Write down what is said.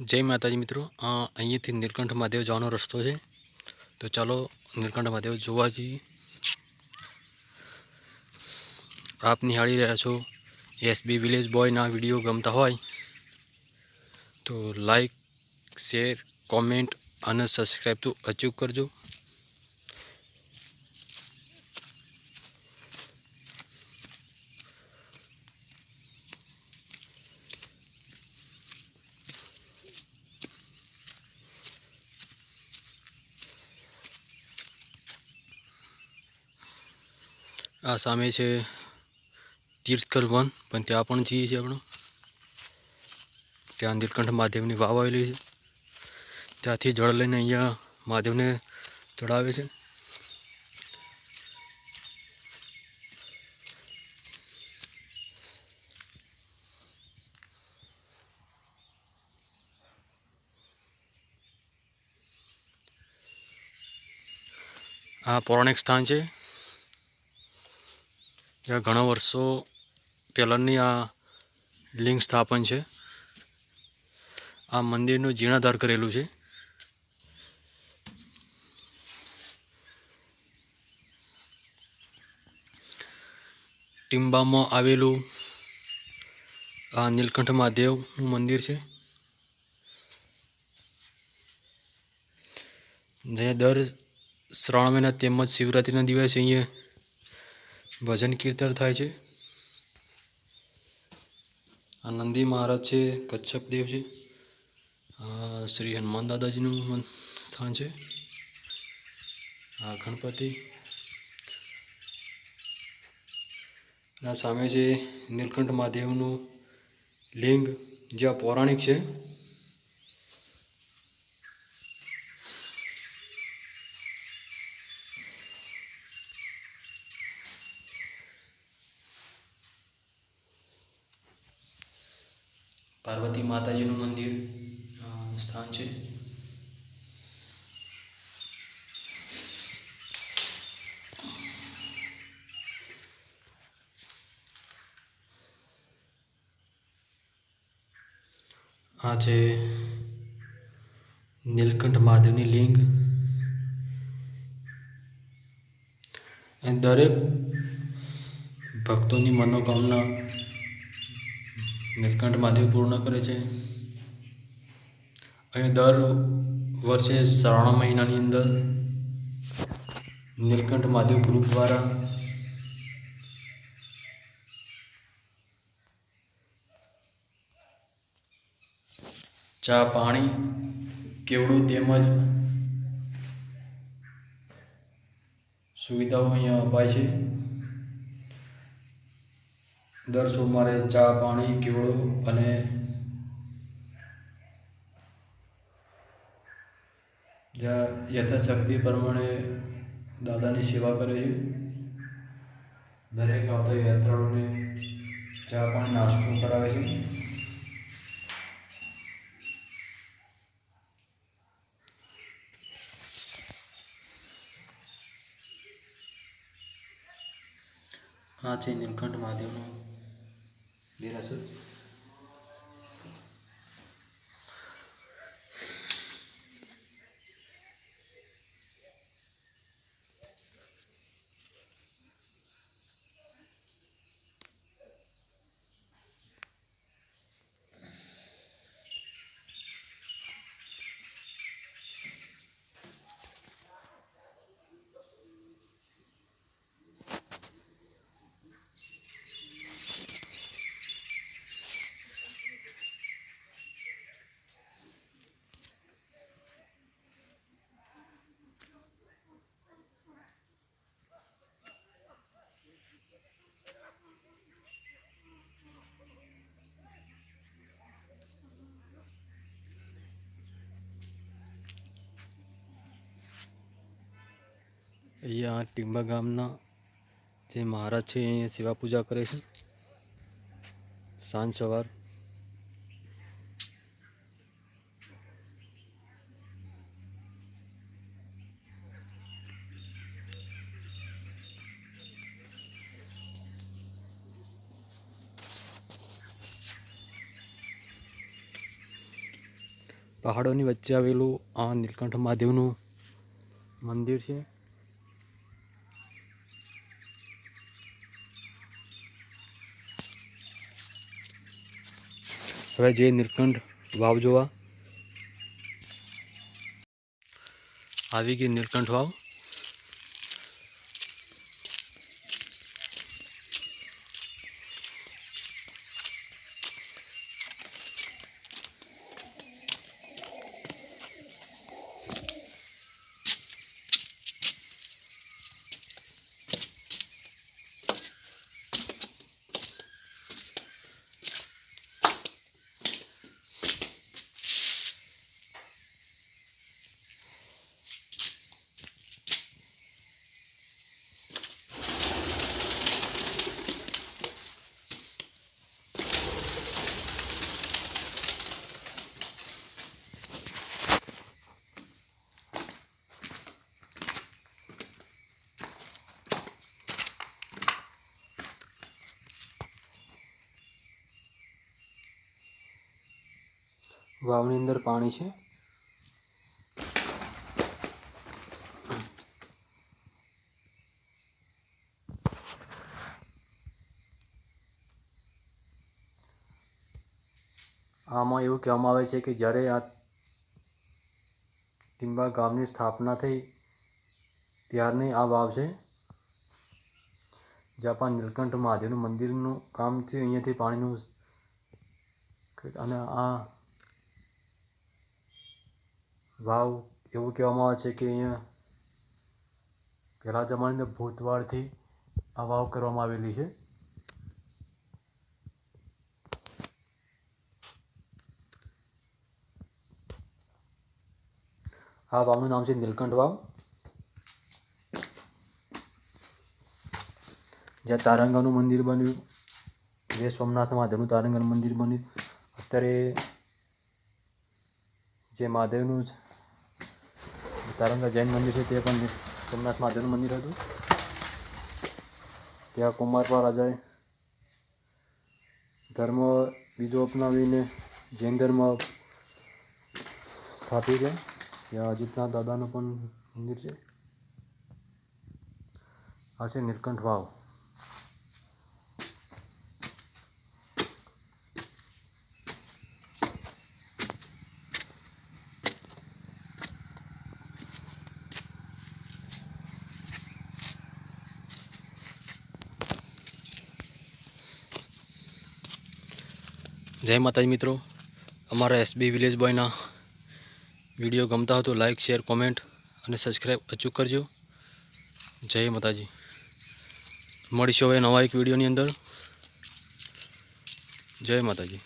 જય માતાજી મિત્રો. અહીંયાથી નીલકંઠ મહાદેવ જવાનો રસ્તો છે. તો ચાલો નીલકંઠ મહાદેવ જોવા જઈએ. આપ નિહાળી રહ્યા છો એસબી વિલેજ બોયના વીડિયો. ગમતા હોય તો લાઈક, શેર, કોમેન્ટ અને સબસ્ક્રાઈબ તો અચૂક કરજો. આ સામે છે તીર્થકર વન પણ ત્યાં પણ જઈએ છીએ આપણે. ત્યાં નીલકંઠ મહાદેવની વાવ આવેલી છે. ત્યાંથી જળ લઈને અહીંયા મહાદેવને ચડાવે છે. આ પૌરાણિક સ્થાન છે. જ્યાં ઘણા વર્ષો પહેલાંની આ લિંગ સ્થાપન છે. આ મંદિરનું જીર્ણાધાર કરેલું છે. ટિમ્બામાં આવેલું આ નીલકંઠ મહાદેવનું મંદિર છે. જે દર શ્રાવણ મહિના તેમજ શિવરાત્રિના દિવસે અહીંયા ભજન કીર્તન થાય છે. આ નંદી મહારાજ છે કચ્છપદેવ છે. શ્રી હનુમાન દાદાજીનું સ્થાન છે. આ ગણપતિ. આ સામે છે નીલકંઠ મહાદેવનું લિંગ, જે આ પૌરાણિક છે. માતાજીનું મંદિર સ્થાન છે આ છે નીલકંઠ મહાદેવની લિંગ દરેક ભક્તોની મનોકામના નીલકંઠ મહાદેવ પૂર્ણ કરે છે. અહીં દર વર્ષે શ્રાવણ મહિનાની અંદર નીલકંઠ મહાદેવ ગ્રુપ દ્વારા ચા, પાણી, કેવડું તેમજ સુવિધાઓ અહીંયા અપાય છે. દર સોમવારે ચા, પાણી કેવડો અને યથાશક્તિ પ્રમાણે દાદાની સેવા કરે છે. દરેક આવતા યાત્રાળુને ચા, પાણી, નાસ્તો કરાવે છે. આ છે નીલકંઠ મહાદેવનો 原来是。અહીંયા ટીંબા ગામના જે મહારાજ છે, એ સેવા પૂજા કરે છે. સાંજ સવાર. પહાડોની વચ્ચે આવેલું આ નીલકંઠ મહાદેવનું મંદિર છે. હવે જઈએ નીલકંઠ વાવ જોવા. આવી ગઈ નીલકંઠ વાવ. વાવની અંદર પાણી છે. આમાં એવું કહેવામાં આવે છે કે જ્યારે આ ટીંબા ગામની સ્થાપના થઈ, ત્યારની આ વાવ છે. જાપાન નીલકંઠ મહાદેવનું મંદિરનું કામ થયું અહીંયાથી પાણીનું અને આ વાવ એવું કહેવામાં આવે છે કે અહીંયા પહેલા જમાનાની અંદર ભૂતવાળથી આ વાવ કરવામાં આવેલી છે. આ વાવનું નામ છે નીલકંઠ વાવ. જ્યાં તારંગાનું મંદિર બન્યું. જે સોમનાથ મહાદેવનું તારંગાનું મંદિર બન્યું. અત્યારે જે મહાદેવનું તારંગા જૈન મંદિર છે તે પણ સોમનાથ મહાદેવનું મંદિર હતું. ત્યાં કુમારપા રાજાએ ધર્મ બીજો અપનાવીને જૈન ધર્મ સ્થાપી છે. ત્યાં અજીતનાથ દાદાનું પણ મંદિર છે. આ છે નીલકંઠ વાવ. જય માતાજી મિત્રો. અમારા એસબી વિલેજ બોયના વીડિયો ગમતા હોય તો લાઈક શેર કોમેન્ટ અને સબસ્ક્રાઈબ અચૂક કરજો. જય માતાજી. મળીશું હવે નવા એક વિડીયોની અંદર. જય માતાજી.